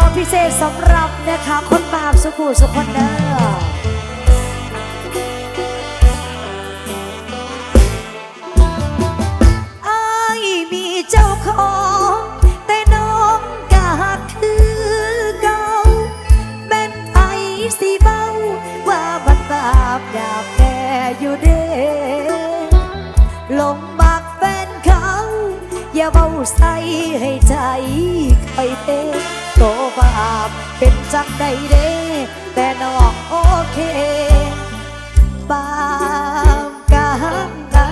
อบพิเศษสำหรับนะคะ คนบาปสุขุสุคนเด้อไอมีเจ้าของแต่น้องกาคือเก่าเป็นไอสีเบาว่าบันบาปดาบแม่อยู่เด้ลงมักเป็นเขา อย่าเบาใส่ให้ใจคอยเต้ โตภาพเป็นจังใดเด้แต่น้องโอเคบางกันได้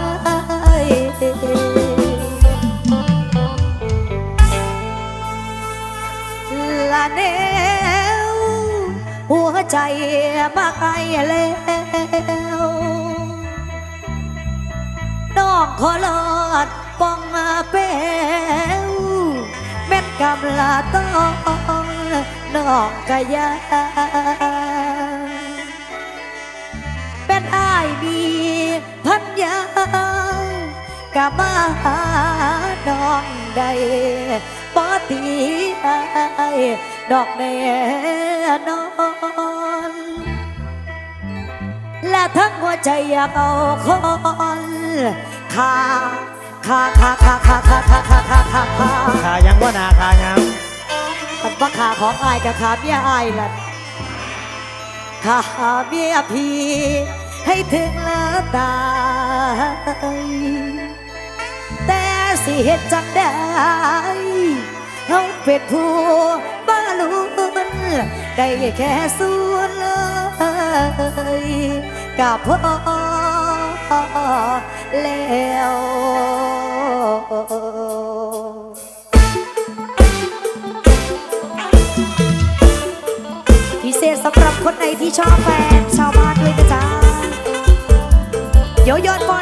ลาเนวหัวใจมาไกลแล้วน้องขอลอดป้องเป้วแม็ดกำลาต้อง องกะยาเป็นอายมีพันยากะมาหานองใดปอตีอายดอกแน่นอนและทั้งหัวใจอยากเอาคอนขาขาขาขาขาขาขาขาขาขาขายังว่านาขายัง คันว่าขาของอายกับขาเบี้ยอายล่ะขาเบี้ยพี่ให้ถึงละตายแต่สิเหตุจังได้เขาเป็ดผู้บ้าลูมันได้แค่ส่วนเลยกับพ่อแล้ว ษสำหรับคนไหนที่ชอบแฟนชาวบ้านด้วยนะจ๊ะโยโย่บอล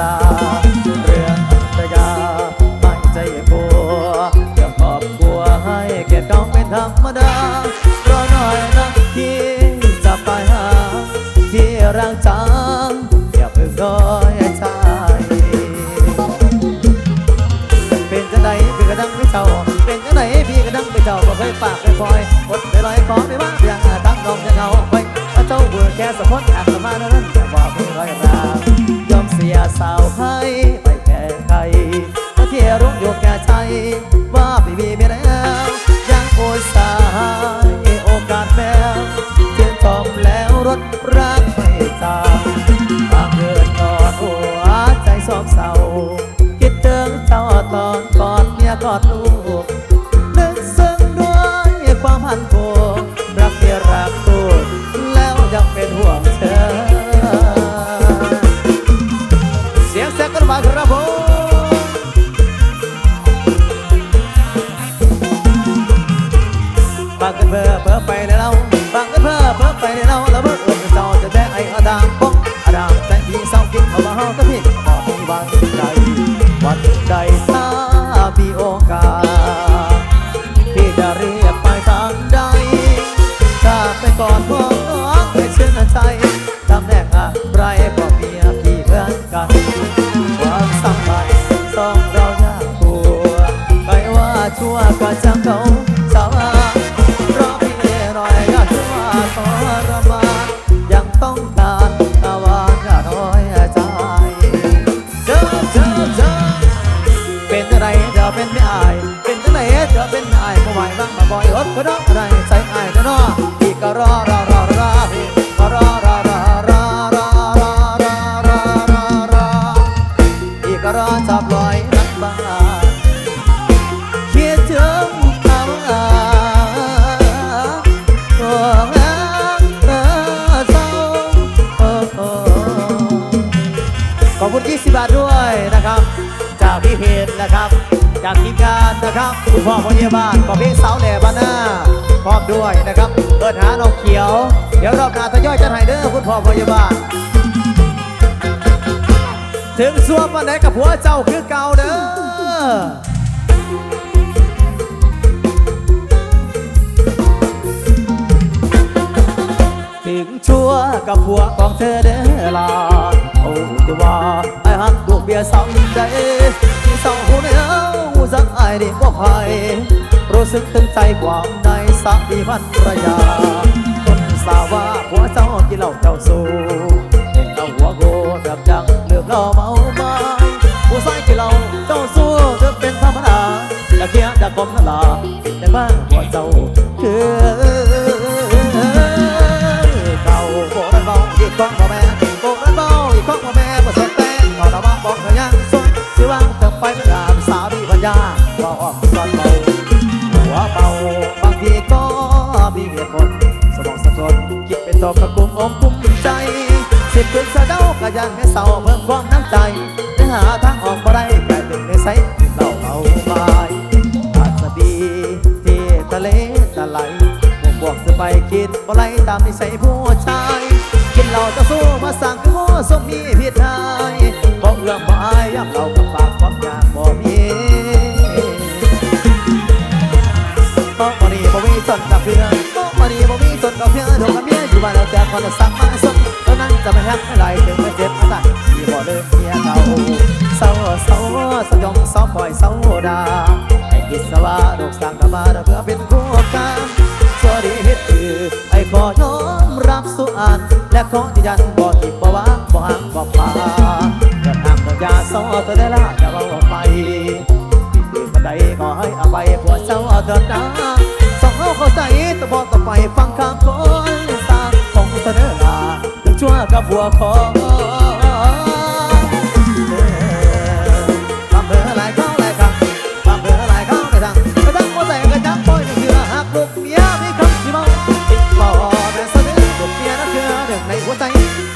ลา เรื่องอัตยาไม่ใจบัวจะขอบกลัวให้แก่น้องเป็นธรรมดารอหน่อยนะที่จะไปหา ที่ร่างจังอย่าเพิ่งน้อยใจเป็นจะไหนพี่กระดังไปเจ้า เป็นจะไหนพี่กระดังไปเจ้าบ่เคยปากไคยปลอยอดไปลอยขอไปว่าอย่างตั้งน้องจะเอาไปเจ้าเบื่อแค่สะพดแอบสะมานั้น สาวให้ไปแก่ใครถ้าเที่ยวรู้อยู่แก่ใจว่าไม่มีไม่แล้วยังโอยสายโอกาสแมวเทียนจอมแล้วรถรักไม่จางบางเกิดนอนหัวใจซอบเศร้าคิดถึงเจ้าตอนกอดเมียกอดลูก but I. พ่อพยาบาล ถึงสัวปันไหนกับหัวเจ้าคือเก่าเด้อถึงชัวกับผัวของเธอเด้อลาเอ้จะว่าไอ้ฮักดวเบียร์สองใจสองหูเนื้อหูสักไอ้เด็กว่าใครู้สึกตึงใจความในสามีพันรยา สาว่าผัวเจ้ากี่เหล่าเจ้าสู้เห็นเราหัวโกแบบจังเลือกเราเมาไม้ผู้ชายกินเหล้าเจ้าสู้จะเป็นธรรมดาตะเกียจะกลมนั่นล่ะแต่บ้านผัวเจ้าคือเก่าโบราณเบาอีกของ ก็ยังให้เศร้าเพิ่มความน้ำใจจะหาทางออกบ่ได้กลายเป็นในใสเหล่าเอาไม้อาจจะดีที่ทะเลตะไหลบวกจะไปคิดบ่ไล่ตามนิสัยผู้ชายกินเหล้าจะสู้มาสั่งคือโม่สมมีผิดทายบ่เอื้อมบ่อายย้ำเรากับปากความอยากบ่มีโต๊ะบ่นี้บ่มีสนกับเพื่อนโต๊ะบ่นี้บ่มีสนกับเพื่อนถูกกับเมียอยู่บ้านแล้วแต่คนละสั่งมาสนเท่านั้น จะไม่ฮักไม่ไหลถึงไม่เจ็บมาสั่นที่บ่เลิกเมียเก่าเศร้าเศร้าสยองเศร้าปล่อยเศร้าดาให้คิดซะว่าลูกสร้างกลับมาเพื่อเป็นคู่กันสวัสดีฮ็ดคือไอ้ขอยอมรับสุอันและขอยืนยันบ่ทิบบ่วางบ่ห่างบ่พาอย่าทำต้อยาซ้อตัวได้ละอย่าเอาไปที่บันไดขอให้อภัยผัวเจ้าเถิดนะสองเฮาเข้าใจแต่บอก หัวคอทำเบอร์หลายข้าหลายครั้งทำเบอร์หลายข้าหลายครั้งกระดังหัวใจกระจังปล่อยในเคือหักลูกเมียมีคำที่เมาติดบ่แต่เสนอลูกเมียนั่นคือหนึ่งในหัวใจ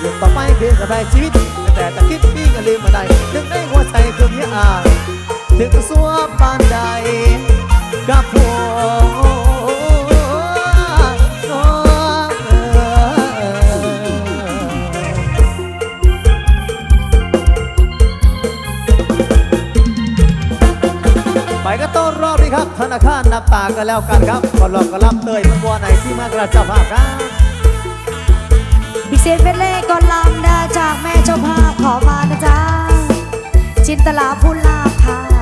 ลูกต่อไปคือกระไรชีวิต แต่จะคิดพี่ก็ลืมมาได้หนึ่งในหัวใจคือเมียอายถึงสัวปานใดกับผัว กันแล้วกันครับก่อนรองก็รับเตยมันบัวไหนที่มากระจับภาพครับพิเศษเป็นเล่ก่อนลำดาจากแม่เจ้าภาพขอมานะจ๊ะจินตลาพูลาภา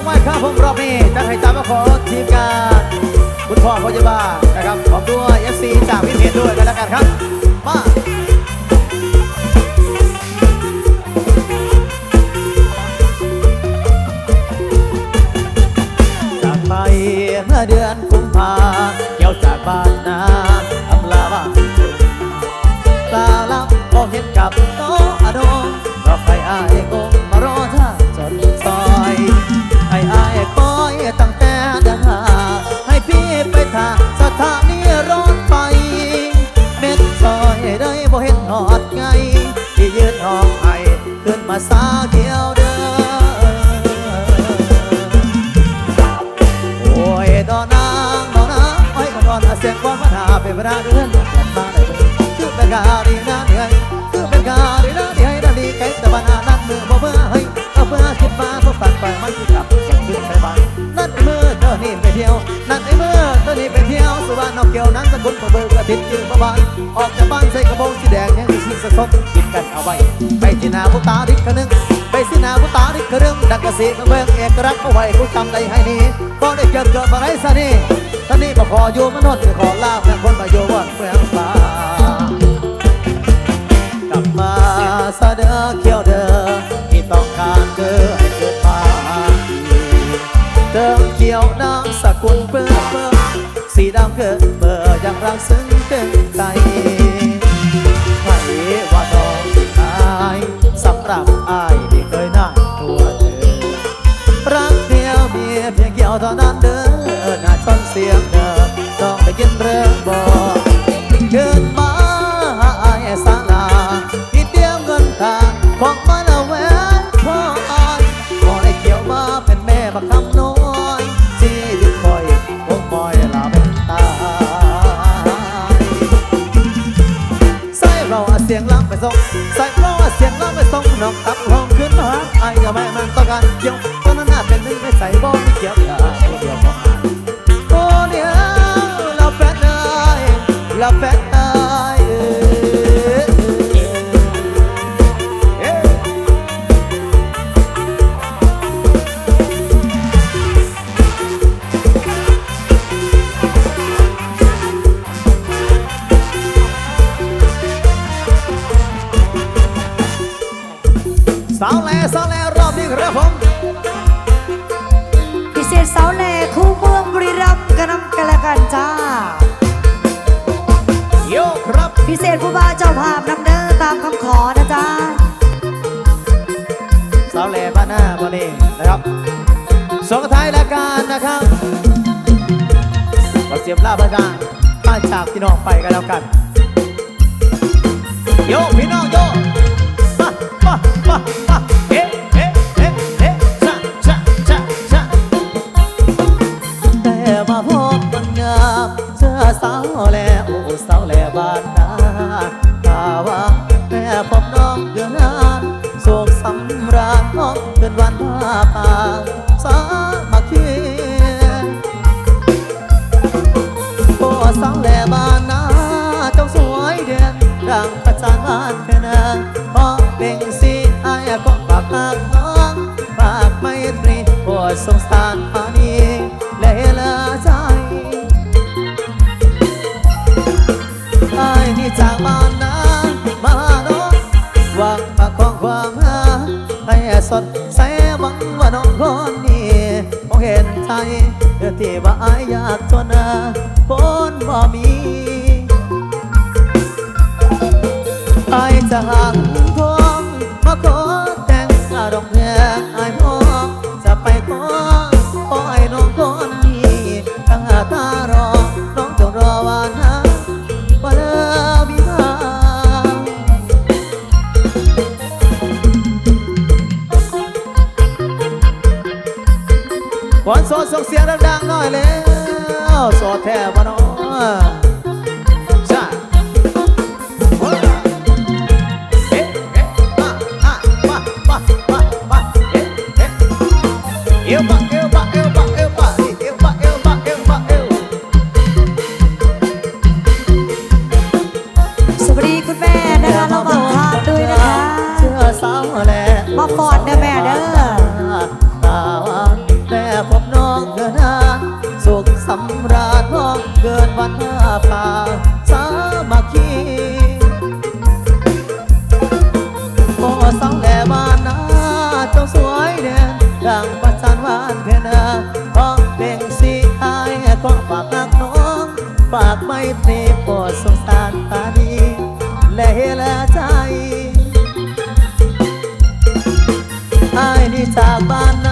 กไม้ข้าพงรอบนี้จะให้ตามมาขอทีมงานคุณพ่อพยาบาลนะครับขอบด้วย FC จากวิเทจด้วยกันแล้วกันครับ มาจากไปเมื่อเดือน ออกจากบ้านใส่กระโปรงสีแดงยังสีสะสดกินกันเอาไว้ ไปที่นาผู้ตาดิกระนึงไปสินาผู้ตาดิกระนึงดังกระสีมาเบิ่งเอกรักเอาไว้ผู้จำได้ให้นี้ก็ได้เกิดเกิดมาไรซะนี่ท่านี่มาขออยู่มนุษย์ขอลาเพื่อนคนมาอยู่วันเมืองฟ้ากลับมาซะเด้อเขียวเด้อที่ต้องการเด้อให้เกิดมาเติมเขียวน้ำสกุลเปื้อเปื้อสีดำเกิดเบอร์ยังรักซึ้ง เราไปส่งน้องตับห้องขึ้นมาไอ้ก็ไม่มันต้องการเกี่ยวตอนนั้นน่าเป็นหนึ่งไม่ใส่บ่ไม่เกี่ยวกับเดียวพอโอ้เดียวเราแฟนเลยเราแฟ สองท้ายรายการนะครับเราเสียบลาบราจารมาจากพี่น้องไปกันแล้วกัน โยพี่น้องโย วันมาป่าสามัคคีบ่สังแหลบ้านนาเจ้าสวยเด่นดังประจานบ้านแค่นาพอเบ่งสีอายก็ปากหักน้องปากไม่ตรีบ่สงสารายอยากทนาคนบ่มีไอ้จะหัก จากบ้าน